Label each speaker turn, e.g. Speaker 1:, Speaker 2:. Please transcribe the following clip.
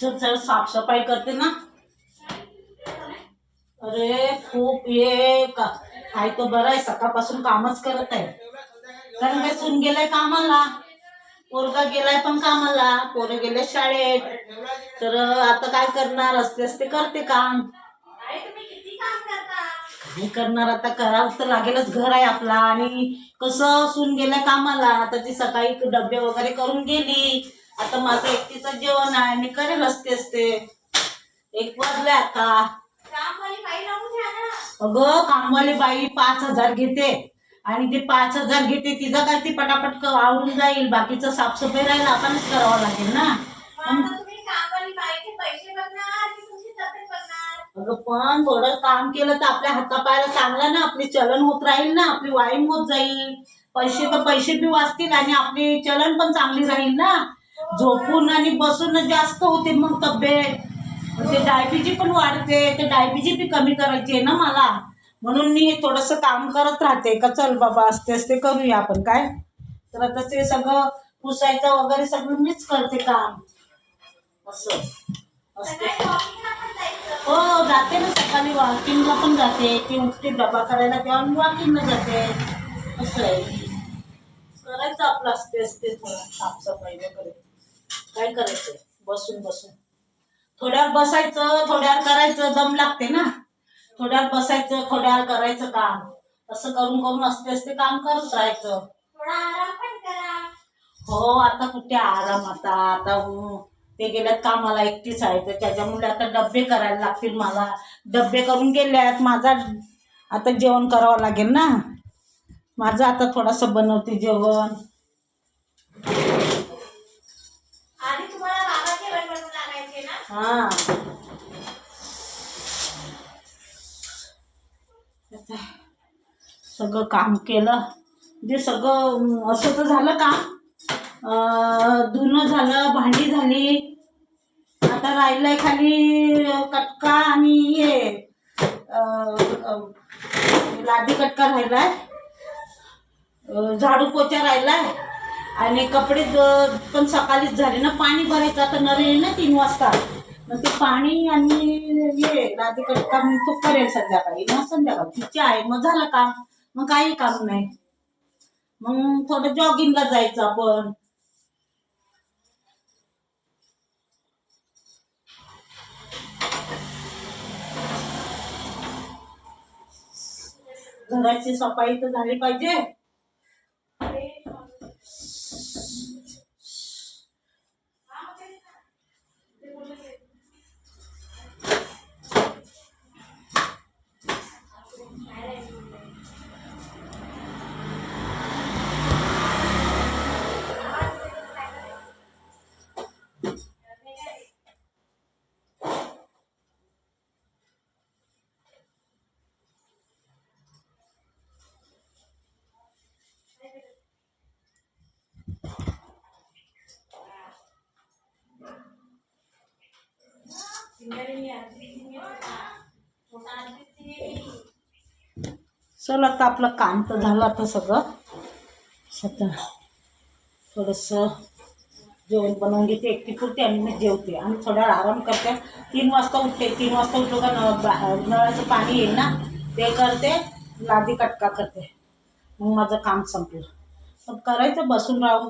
Speaker 1: साफसफाई करते ना. अरे खूप ये का? काय तो बरं आहे सकाळपासून कामच करत आहे. कारण काय सून गेलाय कामाला. पोरगा गेलाय पण कामाला. पोरं गेले शाळेत. तर आता काय करणार? असते असते करते काम. काय करणार आता? करावं तर लागेलच. घर आहे आपला. आणि कसं सून गेलाय कामाला. आता ती सकाळी डबे वगैरे करून गेली. आता माझं एकटीचं जेवण आहे मी करेल असते असते. एक वाजले आता. अगं कामवाली बाई पाच हजार घेते. आणि ते पाच हजार घेते तिचं काय ती पटापट आवरून जाईल. बाकीचं साफसफाई राहील आपणच करावं लागेल ना. अगं पण थोडं काम केलं तर आपल्या हातापायाला चांगलं ना. आपली चलन होत राहील ना. आपली वाईम होत जाईल. पैसे तर पैसे बी वाचतील आणि आपली चलन पण चांगली राहील ना. झोपून आणि बसून जास्त होते मग तब्येत. ते डायबिटीज पण वाढते ते डायबिटीज बी कमी करायची आहे ना मला. म्हणून मी थोडस काम करत राहते का चल बाबा असते असते करूया आपण काय? तर आता ते सगळं पुसायचं वगैरे सगळं मीच करते काम. असं. असते हो जाते ना सकाळी वॉकिंगला पण जाते ती उठते डबा करायला तेव्हा मी वॉकिंगला जाते. असं आहे. करायचं आपलं असते असते थोडं साफसफाई वगैरे. काय करायचं? बसून बसून. थोड्यावर बसायचं थोड्यावर करायचं दम लागते ना. थोड्यावर बसायचं थोड्यावर करायचं काम. असं करून करून असते असते काम करत राहायचं. हो आता कुठे आराम? आता आता ते गेल्यात कामाला एकटीच आहे. तर त्याच्यामुळे आता डबे करायला लागतील मला. डबे करून गेल्यात. माझा आता जेवण करावं लागेल ना. माझं आता थोडंसं बनवते जेवण. हा. सगळं काम केलं. म्हणजे सगळं असं तर झालं काम धुणं झालं भांडी झाली. आता राहिलंय खाली कटका आणि हे लादी कटका राहिलाय. झाडू पोचा राहिलाय. आणि कपडे पण सकाळीच झाले ना. पाणी भरायचं आता नरे येईल ना तीन वाजता. मग ते पाणी आणि हे राधिका काम तो करेल संध्याकाळी. मग संध्याकाळी. तिची आहे मग झालं काम. मग काही काम नाही. मग थोडं जॉगिंगला जायचं आपण. घराची सफाई तर झाली पाहिजे. चला आता आपलं काम तर झालं आता सगळं. स्वतः थोडंसं जेवण बनवून घेते एकटी पुरते आणि मी जेवते. आणि थोडा आराम करते. तीन वाजता उठते तीन वाजता उठलो का नळ बा- नळाचं पाणी येईल ना ते करते लादी कटका करते. मग माझं काम संपलं. मग करायचं बसून राहून